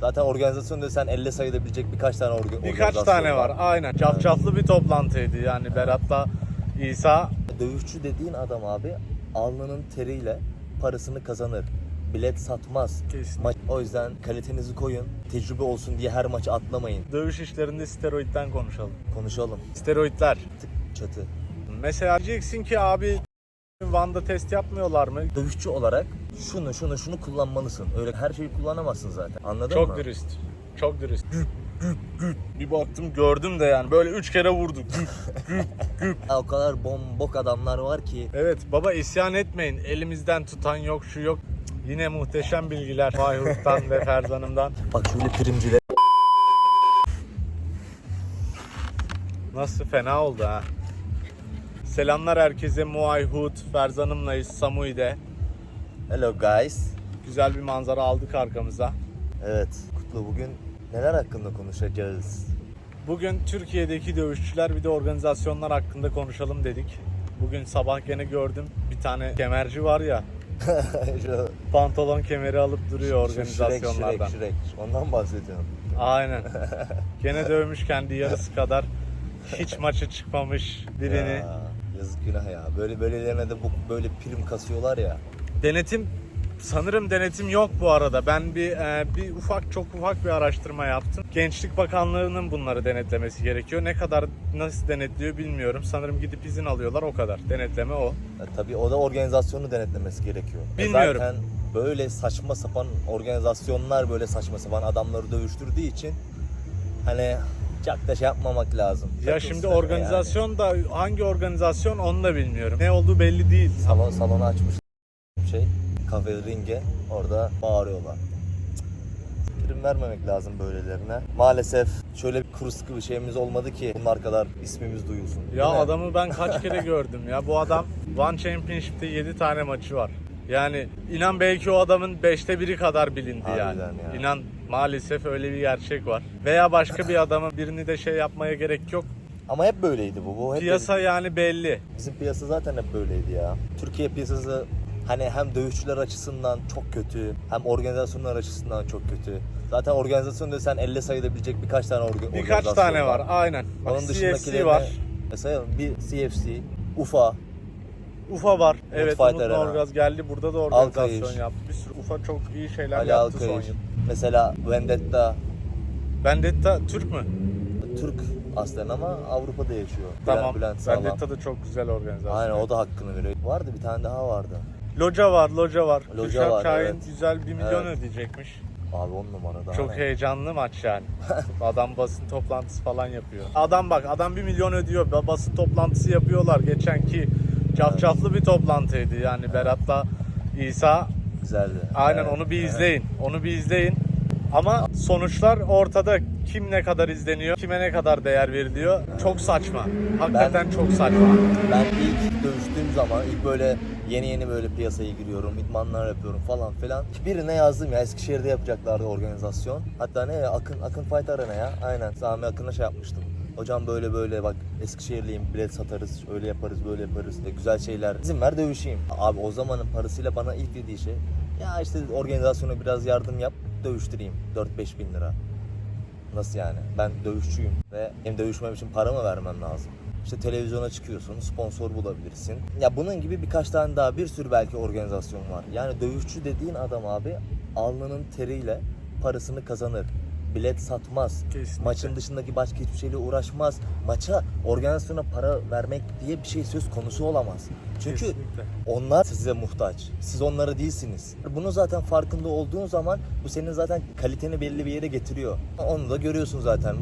Zaten organizasyon desen elle sayılabilecek birkaç tane orga- Birkaç organizasyon tane var. Aynen. Cafcaflı bir toplantıydı yani Berat'la İsa. Dövüşçü dediğin adam abi alnının teriyle parasını kazanır. Bilet satmaz. Kesinlikle. Maç, o yüzden kalitenizi koyun. Tecrübe olsun diye her maçı atlamayın. Dövüş işlerinde steroidden konuşalım. Konuşalım. Steroidler. Tık çatı. Mesela diyeceksin ki abi Van'da test yapmıyorlar mı? Dövüşçü olarak şunu şunu şunu kullanmalısın. Öyle her şeyi kullanamazsın zaten. Anladın Çok mı? dürüst. Çok dürüst. Bir baktım gördüm de yani böyle üç kere vurdu. Ha, o kadar bombok adamlar var ki. evet baba isyan etmeyin. Elimizden tutan yok şu yok. Yine muhteşem bilgiler Bayhurt'tan ve Ferzan'ımdan. Bak şöyle primciler. Nasıl fena oldu ha. Selamlar herkese Muay Hut, Ferzan'ımlayız Samui'de. Hello guys. Güzel bir manzara aldık arkamıza. Evet Kutlu bugün neler hakkında konuşacağız? Bugün Türkiye'deki dövüşçüler bir de organizasyonlar hakkında konuşalım dedik. Bugün sabah gene gördüm bir tane kemerci var ya Şu, pantolon kemeri alıp duruyor organizasyonlardan. Shrek, Shrek. Ondan bahsediyorum. Aynen. Gene dövmüş kendi yarısı kadar. Hiç maça çıkmamış birini. Ya, yazık günah ya. Böyle böylelerine de bu böyle prim kasıyorlar ya. Denetim sanırım denetim yok bu arada. Ben bir e, bir ufak çok ufak bir araştırma yaptım. Gençlik Bakanlığı'nın bunları denetlemesi gerekiyor. Ne kadar nasıl denetliyor bilmiyorum. Sanırım gidip izin alıyorlar o kadar. Denetleme o. E, tabii o da organizasyonu denetlemesi gerekiyor. E, Bilmiyorum. zaten böyle saçma sapan organizasyonlar böyle saçma sapan adamları dövüştürdüğü için hani çok da şey yapmamak lazım. Ya Çok şimdi organizasyon da hangi organizasyon onu da bilmiyorum. Ne olduğu belli değil. Yani. Salon, salonu açmış şey kafe ringe orada bağırıyorlar. Cık, Prim vermemek lazım böylelerine. Maalesef şöyle bir kuru sıkı bir şeyimiz olmadı ki bunlar kadar ismimiz duyulsun. Ya Değil mi? adamı ben kaç kere gördüm ya. Bu adam One Championship'te 7 tane maçı var. Yani inan belki o adamın 5'te biri kadar bilindi yani. Harbiden ya. İnan maalesef öyle bir gerçek var. Veya başka bir adamın birini de şey yapmaya gerek yok. Ama hep böyleydi bu. bu hep Piyasa yani belli. Bizim piyasa zaten hep böyleydi ya. Türkiye piyasası hani hem dövüşçüler açısından çok kötü, hem organizasyonlar açısından çok kötü. Zaten organizasyon desen elle sayılabilecek birkaç tane orga- Birkaç organizasyon tane var. Aynen. Bak, Onun CFC var. Mesela bir CFC, UFA, UFA var. Evet Fight Umut. Norgaz geldi burada da organizasyon Alkayış. yaptı. Bir sürü UFA çok iyi şeyler Ali yaptı son Alkayış. yıl. Mesela Vendetta, Vendetta Türk mü? Türk aslen ama Avrupa'da yaşıyor. Tamam. Bülent Sağlam. Vendetta da çok güzel organizasyon. Aynen o da hakkını veriyor. Vardı bir tane daha vardı. Loca var, loca var. Loca Kürşat var, Şahin evet. güzel bir milyon Evet. ödeyecekmiş. Abi on numara daha. Çok ne? heyecanlı maç yani. adam basın toplantısı falan yapıyor. Adam bak adam bir milyon ödüyor. Ba- Basın toplantısı yapıyorlar. Geçenki cafcaflı bir toplantıydı yani Berat'la İsa. Güzeldi. Aynen Evet, onu bir izleyin. Onu bir izleyin. Ama sonuçlar ortada. Kim ne kadar izleniyor, kime ne kadar değer veriliyor. Çok saçma. Hakikaten çok saçma. Ben ilk dövüştüğüm zaman ilk böyle yeni yeni böyle piyasaya giriyorum, idmanlar yapıyorum falan filan. Birine yazdım ya Eskişehir'de yapacaklardı organizasyon. Hatta ne ya Akın Akın Fight Arena ya. Aynen Sami Akın'a şey yapmıştım. Hocam böyle böyle bak Eskişehirliyim bilet satarız öyle yaparız böyle yaparız e, güzel şeyler izin ver dövüşeyim. Abi o zamanın parasıyla bana ilk dediği şey ya işte organizasyona biraz yardım yap dövüştüreyim 4-5 bin lira. Nasıl yani? Ben dövüşçüyüm ve hem dövüşmem için para mı vermem lazım? İşte televizyona çıkıyorsun, sponsor bulabilirsin. Ya bunun gibi birkaç tane daha bir sürü belki organizasyon var. Yani dövüşçü dediğin adam abi alnının teriyle parasını kazanır. Bilet satmaz. Kesinlikle. Maçın dışındaki başka hiçbir şeyle uğraşmaz. Maça, organizasyona para vermek diye bir şey söz konusu olamaz. Çünkü Kesinlikle. onlar size muhtaç. Siz onlara değilsiniz. Bunu zaten farkında olduğun zaman bu senin zaten kaliteni belli bir yere getiriyor. Onu da görüyorsun zaten.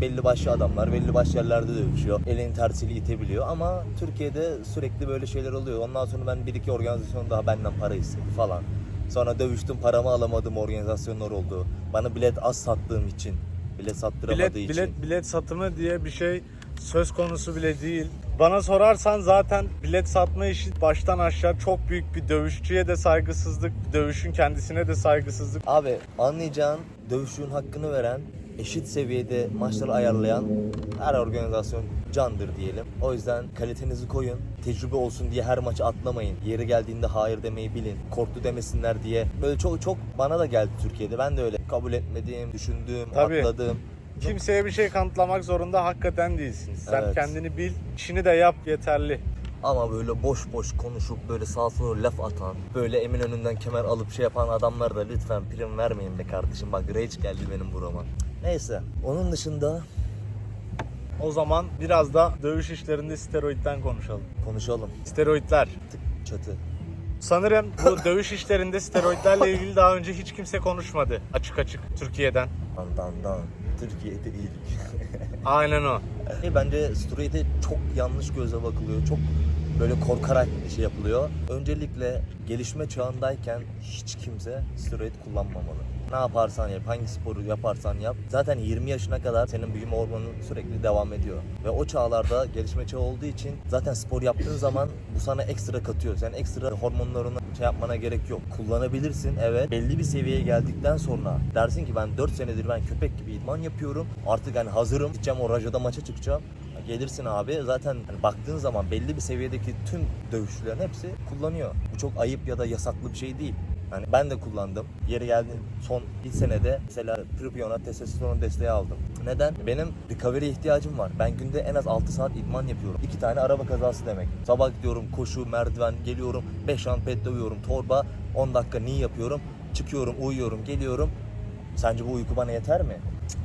Belli başlı adamlar belli başlı yerlerde dövüşüyor. Elin tersiyle itebiliyor ama Türkiye'de sürekli böyle şeyler oluyor. Ondan sonra ben bir iki organizasyon daha benden para istedi falan. Sonra dövüştüm paramı alamadığım organizasyonlar oldu. Bana bilet az sattığım için. Bilet sattıramadığı Bilet, için. bilet, bilet satımı diye bir şey söz konusu bile değil. Bana sorarsan zaten bilet satma işi baştan aşağı çok büyük bir dövüşçüye de saygısızlık, dövüşün kendisine de saygısızlık. Abi anlayacağın dövüşün hakkını veren eşit seviyede maçları ayarlayan her organizasyon candır diyelim. O yüzden kalitenizi koyun. Tecrübe olsun diye her maçı atlamayın. Yeri geldiğinde hayır demeyi bilin. Korktu demesinler diye. Böyle çok çok bana da geldi Türkiye'de. Ben de öyle kabul etmediğim, düşündüğüm, Tabii. atladığım. Kimseye bir şey kanıtlamak zorunda hakikaten değilsin. Sen Evet. kendini bil, işini de yap yeterli. Ama böyle boş boş konuşup böyle sağ sola laf atan, böyle emin önünden kemer alıp şey yapan adamlar da lütfen prim vermeyin be kardeşim. Bak rage geldi benim burama. Neyse. Onun dışında O zaman biraz da dövüş işlerinde steroidden konuşalım. konuşalım. Steroidler. Çatı. Sanırım bu dövüş işlerinde steroidlerle ilgili daha önce hiç kimse konuşmadı açık açık Türkiye'den. Dan dan dan. Türkiye'de iyilik. Aynen o. E, Bence steroide çok yanlış göze bakılıyor. Çok böyle korkarak şey yapılıyor. Öncelikle gelişme çağındayken hiç kimse steroid kullanmamalı. Ne yaparsan yap, hangi sporu yaparsan yap. Zaten 20 yaşına kadar senin büyüme hormonun sürekli devam ediyor. Ve o çağlarda gelişme çağı olduğu için zaten spor yaptığın zaman bu sana ekstra katıyor. Sen ekstra hormonlarını şey yapmana gerek yok. Kullanabilirsin evet. Belli bir seviyeye geldikten sonra dersin ki ben 4 senedir ben köpek gibi idman yapıyorum. Artık hani hazırım. Gideceğim o rajada maça çıkacağım. Gelirsin abi zaten hani baktığın zaman belli bir seviyedeki tüm dövüşçülerin hepsi kullanıyor. Bu çok ayıp ya da yasaklı bir şey değil. Hani ben de kullandım. Yeri geldi son bir senede mesela Tripion'a testosteron desteği aldım. Neden? Benim recovery ihtiyacım var. Ben günde en az 6 saat idman yapıyorum. İki tane araba kazası demek. Sabah gidiyorum koşu, merdiven, geliyorum. 5 round pet dövüyorum. Torba 10 dakika knee yapıyorum. Çıkıyorum, uyuyorum, geliyorum. Sence bu uyku bana yeter mi?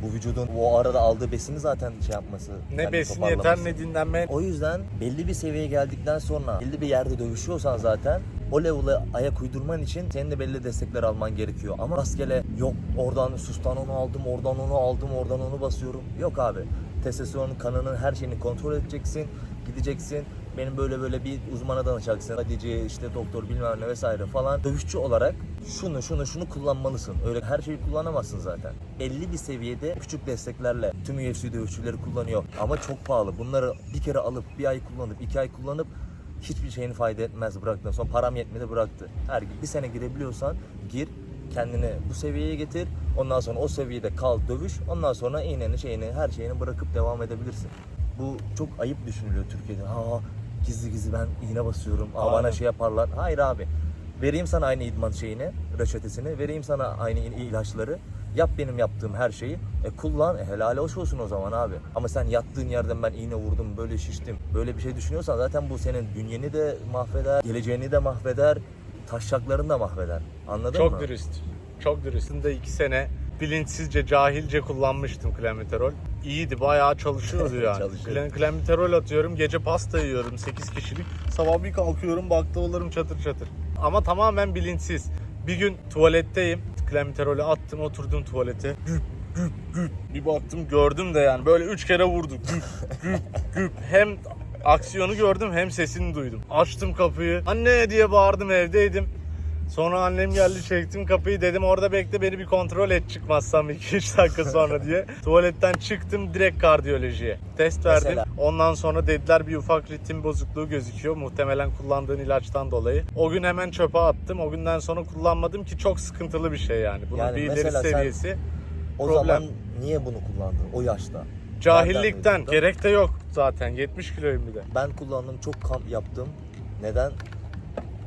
Bu vücudun o arada aldığı besini zaten şey yapması. Ne kendini besin yeter ne dinlenme. O yüzden belli bir seviyeye geldikten sonra belli bir yerde dövüşüyorsan zaten o level'e ayak uydurman için senin de belli destekler alman gerekiyor. Ama rastgele yok oradan sustan onu aldım, oradan onu aldım, oradan onu basıyorum. Yok abi. Testosteronun kanının her şeyini kontrol edeceksin. Gideceksin. Benim böyle böyle bir uzmana danışacaksın. Hadici işte doktor bilmem ne vesaire falan. Dövüşçü olarak şunu şunu şunu kullanmalısın. Öyle her şeyi kullanamazsın zaten. Belli bir seviyede küçük desteklerle tüm UFC dövüşçüleri kullanıyor. Ama çok pahalı. Bunları bir kere alıp bir ay kullanıp iki ay kullanıp hiçbir şeyini fayda etmez bıraktın. Sonra param yetmedi bıraktı. Her gün bir sene girebiliyorsan gir kendini bu seviyeye getir. Ondan sonra o seviyede kal dövüş. Ondan sonra iğneni şeyini her şeyini bırakıp devam edebilirsin. Bu çok ayıp düşünülüyor Türkiye'de. Ha gizli gizli ben iğne basıyorum. Aa, bana şey yaparlar. Hayır abi. Vereyim sana aynı idman şeyini, reçetesini. Vereyim sana aynı il- ilaçları. Yap benim yaptığım her şeyi. E kullan. E helal hoş olsun o zaman abi. Ama sen yattığın yerden ben iğne vurdum, böyle şiştim. Böyle bir şey düşünüyorsan zaten bu senin bünyeni de mahveder, geleceğini de mahveder, taşacaklarını da mahveder. Anladın mı? Çok dürüst. Çok dürüst. Aslında iki sene bilinçsizce, cahilce kullanmıştım klamiterol. İyiydi, bayağı çalışıyordu yani. Çalışıyor. Klamiterol atıyorum, gece pasta yiyorum 8 kişilik. Sabah bir kalkıyorum, baklavalarım çatır çatır. Ama tamamen bilinçsiz. Bir gün tuvaletteyim. Klamiterolü attım, oturdum tuvalete. Güp güp güp. Bir baktım gördüm de yani böyle üç kere vurdu. Güp güp güp. Hem aksiyonu gördüm hem sesini duydum. Açtım kapıyı. Anne diye bağırdım evdeydim. Sonra annem geldi çektim kapıyı dedim orada bekle beni bir kontrol et çıkmazsam 2-3 dakika sonra diye. Tuvaletten çıktım direkt kardiyolojiye. Test verdim. Mesela? Ondan sonra dediler bir ufak ritim bozukluğu gözüküyor. Muhtemelen kullandığın ilaçtan dolayı. O gün hemen çöpe attım. O günden sonra kullanmadım ki çok sıkıntılı bir şey yani. Bunun Yani bir ileri seviyesi. O Problem. zaman niye bunu kullandın o yaşta? Cahillikten gerek de yok zaten. 70 kiloyum bir de. Ben kullandım çok kamp yaptım. Neden?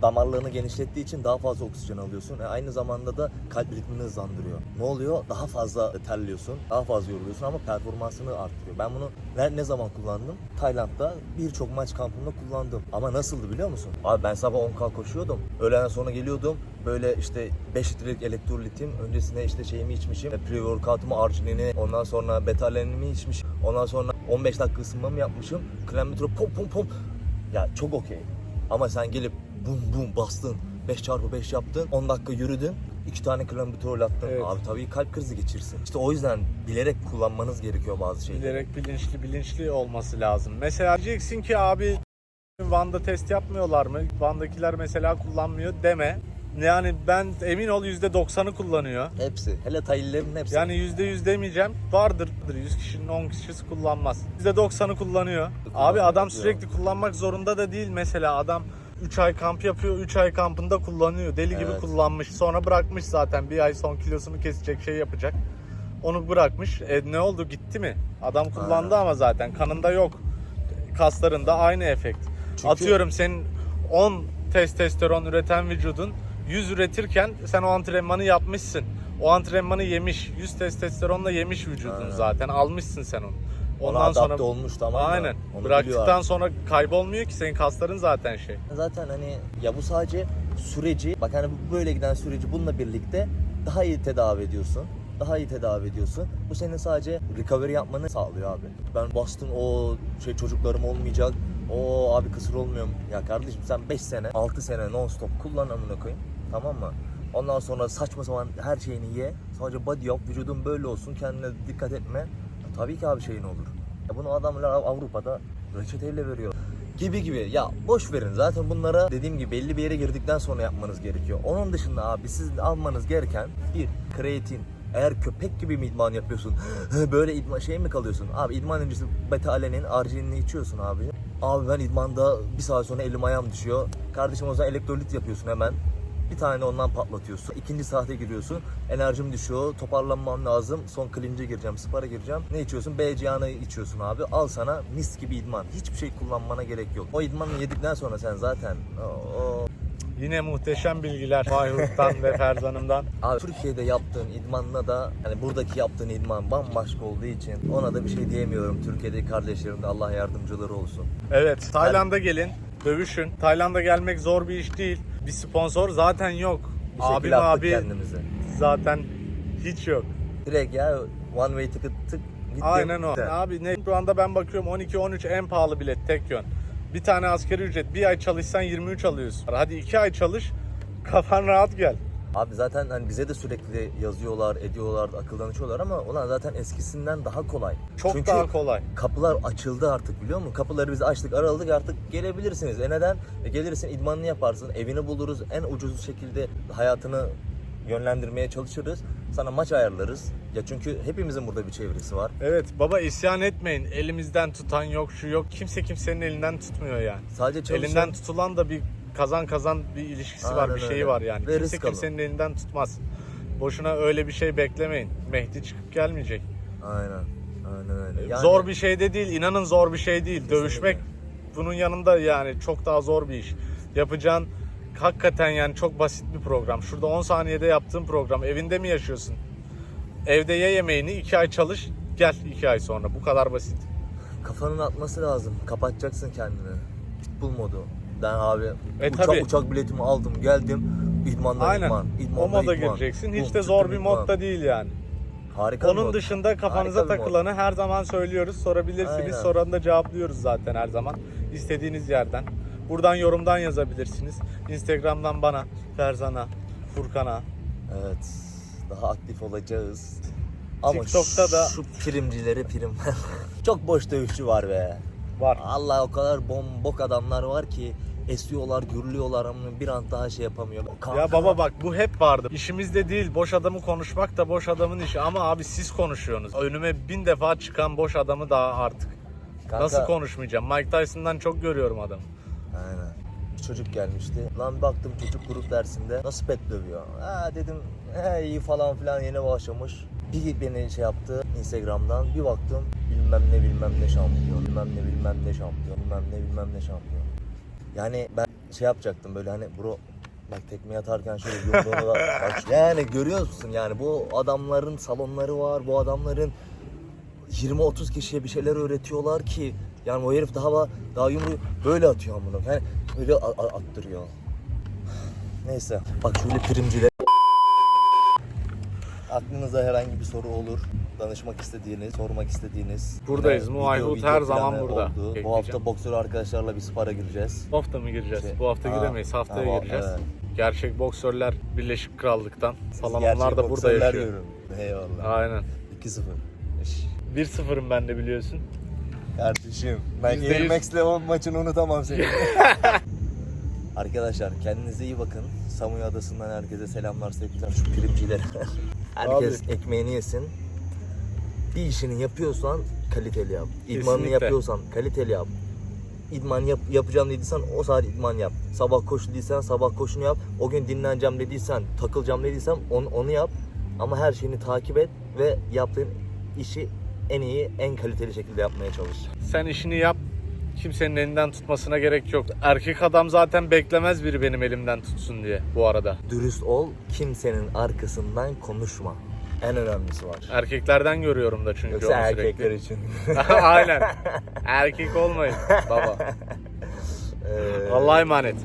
Damarlarını genişlettiği için daha fazla oksijen alıyorsun. E aynı zamanda da kalp ritmini hızlandırıyor. Ne oluyor? Daha fazla terliyorsun, daha fazla yoruluyorsun ama performansını arttırıyor. Ben bunu ne, ne zaman kullandım? Tayland'da birçok maç kampında kullandım. Ama nasıldı biliyor musun? Abi ben sabah 10K koşuyordum. Öğleden sonra geliyordum. Böyle işte 5 litrelik elektrolitim. Öncesine işte şeyimi içmişim. E, Pre-workout'umu, arginini, ondan sonra betalenimi içmişim. Ondan sonra 15 dakika ısınmamı yapmışım. Klammitro pom pom pom. Ya çok okey. Ama sen gelip bum bum bastın. 5 çarpı 5 yaptın. 10 dakika yürüdün. 2 tane klambitrol attın. Evet. Abi tabii kalp krizi geçirsin. İşte o yüzden bilerek kullanmanız gerekiyor bazı şeyleri. Bilerek bilinçli bilinçli olması lazım. Mesela diyeceksin ki abi Van'da test yapmıyorlar mı? Van'dakiler mesela kullanmıyor deme. Yani ben emin ol %90'ı kullanıyor. Hepsi. Hele Taylilerin hepsi. Yani %100 demeyeceğim. Vardır. 100 kişinin 10 kişisi kullanmaz. %90'ı kullanıyor. Abi adam sürekli kullanmak zorunda da değil mesela. Adam 3 ay kamp yapıyor. 3 ay kampında kullanıyor. Deli gibi Evet. kullanmış. Sonra bırakmış zaten. Bir ay son kilosunu kesecek şey yapacak. Onu bırakmış. E ne oldu gitti mi? Adam kullandı ama zaten kanında yok. Kaslarında aynı efekt. Çünkü- Atıyorum senin 10 testosteron üreten vücudun 100 üretirken sen o antrenmanı yapmışsın. O antrenmanı yemiş. 100 testosteronla yemiş vücudun Aynen. zaten. Almışsın sen onu. Ona Ondan adapte sonra olmuş tamam mı? Aynen. Onu Bıraktıktan biliyor sonra kaybolmuyor ki senin kasların zaten şey. Zaten hani ya bu sadece süreci bak hani bu böyle giden süreci bununla birlikte daha iyi tedavi ediyorsun. Daha iyi tedavi ediyorsun. Bu senin sadece recovery yapmanı sağlıyor abi. Ben bastım o şey çocuklarım olmayacak. O abi kısır olmuyorum. Ya kardeşim sen 5 sene 6 sene non stop kullan amına koyayım. Tamam mı? Ondan sonra saçma sapan her şeyini ye. Sadece body yap, vücudun böyle olsun, kendine dikkat etme. Tabii ki abi şeyin olur. Ya bunu adamlar Av- Avrupa'da reçeteyle veriyor gibi gibi. Ya boş verin. Zaten bunlara dediğim gibi belli bir yere girdikten sonra yapmanız gerekiyor. Onun dışında abi siz almanız gereken bir kreatin. Eğer köpek gibi mi idman yapıyorsun? Böyle idman şey mi kalıyorsun? Abi idman öncesi beta alenin arginini içiyorsun abi. Abi ben idmanda bir saat sonra elim ayağım düşüyor. Kardeşim o zaman elektrolit yapıyorsun hemen. Bir tane ondan patlatıyorsun. İkinci saate giriyorsun. Enerjim düşüyor. Toparlanmam lazım. Son clinch'e gireceğim. Spara gireceğim. Ne içiyorsun? BCA'nı içiıyorsun abi. Al sana mis gibi idman. Hiçbir şey kullanmana gerek yok. O idmanı yedikten sonra sen zaten o, o- Yine muhteşem bilgiler Bayhurt'tan ve Ferzan'ımdan. Abi Türkiye'de yaptığın idmanla da hani buradaki yaptığın idman bambaşka olduğu için ona da bir şey diyemiyorum. Türkiye'deki kardeşlerim de Allah yardımcıları olsun. Evet, Tayland'a gelin, dövüşün. Tayland'a gelmek zor bir iş değil. Bir sponsor zaten yok. Bir şekilde Abim attık abi kendimizi. zaten hiç yok. Direkt ya one way ticket tık gittim. Aynen o. Abi ne şu anda ben bakıyorum 12-13 en pahalı bilet tek yön. Bir tane askeri ücret. Bir ay çalışsan 23 alıyorsun. Hadi iki ay çalış. Kafan rahat gel. Abi zaten hani bize de sürekli yazıyorlar, ediyorlar, akıldan uçuyorlar ama ulan zaten eskisinden daha kolay. Çok Çünkü daha kolay. kapılar açıldı artık biliyor musun? Kapıları biz açtık, araladık artık gelebilirsiniz. E neden? E gelirsin idmanını yaparsın, evini buluruz. En ucuz şekilde hayatını yönlendirmeye çalışırız. Sana maç ayarlarız. Ya çünkü hepimizin burada bir çevresi var. Evet baba isyan etmeyin. Elimizden tutan yok şu yok. Kimse kimsenin elinden tutmuyor yani. Sadece çalışan... Elinden tutulan da bir kazan kazan bir ilişkisi var, Aynen bir şeyi öyle. var yani. Ve Kimse risk alın. kimsenin elinden tutmaz. Boşuna öyle bir şey beklemeyin. Mehdi çıkıp gelmeyecek. Aynen. Aynen öyle. Yani- Zor bir şey de değil. inanın zor bir şey değil. Dövüşmek bunun yanında yani çok daha zor bir iş. Yapacağın hakikaten yani çok basit bir program. Şurada 10 saniyede yaptığın program. Evinde mi yaşıyorsun? Evde ye yemeğini 2 ay çalış gel 2 ay sonra. Bu kadar basit. Kafanın atması lazım. Kapatacaksın kendini. Pitbull modu. Ben abi E, uçak, tabii. uçak biletimi aldım geldim. İdmandan Aynen. idman. o idmandan moda idman. gireceksin. Hiç de zor bir mod idman. da değil yani. Harika bir Onun mod. dışında kafanıza Harika bir mod. takılanı her zaman söylüyoruz. Sorabilirsiniz. Aynen. Soranı da cevaplıyoruz zaten her zaman. İstediğiniz yerden. Buradan yorumdan yazabilirsiniz. Instagram'dan bana, Ferzan'a, Furkan'a. Evet. Daha aktif olacağız. Ama TikTok'ta da- şu primcileri prim. Çok boş dövüşçü var be. Var. Allah o kadar bombok adamlar var ki esiyorlar, gürlüyorlar ama bir an daha şey yapamıyor. Kanka, Ya baba bak bu hep vardı. İşimizde değil. Boş adamı konuşmak da boş adamın işi. Ama abi siz konuşuyorsunuz. Önüme bin defa çıkan boş adamı daha artık. kanka- Nasıl konuşmayacağım? Mike Tyson'dan çok görüyorum adamı. Aynen. Bir çocuk gelmişti. Lan baktım çocuk grup dersinde nasıl pet dövüyor. Ha dedim he iyi falan filan yeni başlamış. Bir beni şey yaptı Instagram'dan bir baktım bilmem ne bilmem ne şampiyon bilmem ne bilmem ne şampiyon bilmem ne bilmem ne şampiyon. Yani ben şey yapacaktım böyle hani bro bak tekme atarken şöyle yumruğunu bak. Yani görüyor musun yani bu adamların salonları var bu adamların 20-30 kişiye bir şeyler öğretiyorlar ki yani o herif daha daha yumruğu böyle atıyor bunu. Yani a- attırıyor. Neyse. Bak şöyle primciler. Aklınıza herhangi bir soru olur. Danışmak istediğiniz, sormak istediğiniz. Buradayız. Video her zaman burada. oldu. Bu hafta boksör arkadaşlarla bir spara gireceğiz. Bu hafta mı gireceğiz? Şey- Bu hafta Aa, giremeyiz. Haftaya tamam, gireceğiz. evet. Gerçek boksörler Birleşik Krallık'tan falan Gerçek onlar da burada yaşıyor. diyorum. Eyvallah. Aynen. 2-0. Eş. 1-0'ım ben de biliyorsun. Kardeşim ben Yüzde yüz. Air Max'le o maçını unutamam seni. Arkadaşlar kendinize iyi bakın. Samuy Adası'ndan herkese selamlar sevgiler şu primcilere. Herkes ekmeğini yesin. Bir işini yapıyorsan kaliteli yap. İdmanını Kesinlikle. yapıyorsan kaliteli yap. İdman yap, yapacağım dediysen o saat idman yap. Sabah koşu dediysen sabah koşunu yap. O gün dinleneceğim dediysen, takılacağım dediysen onu, onu yap. Ama her şeyini takip et ve yaptığın işi en iyi, en kaliteli şekilde yapmaya çalış. Sen işini yap. Kimsenin elinden tutmasına gerek yok. Erkek adam zaten beklemez biri benim elimden tutsun diye bu arada. Dürüst ol, kimsenin arkasından konuşma. En önemlisi var. Erkeklerden görüyorum da çünkü Yoksa onu erkekler sürekli. için. Aynen. Erkek olmayın baba. Ee, Allah'a emanet.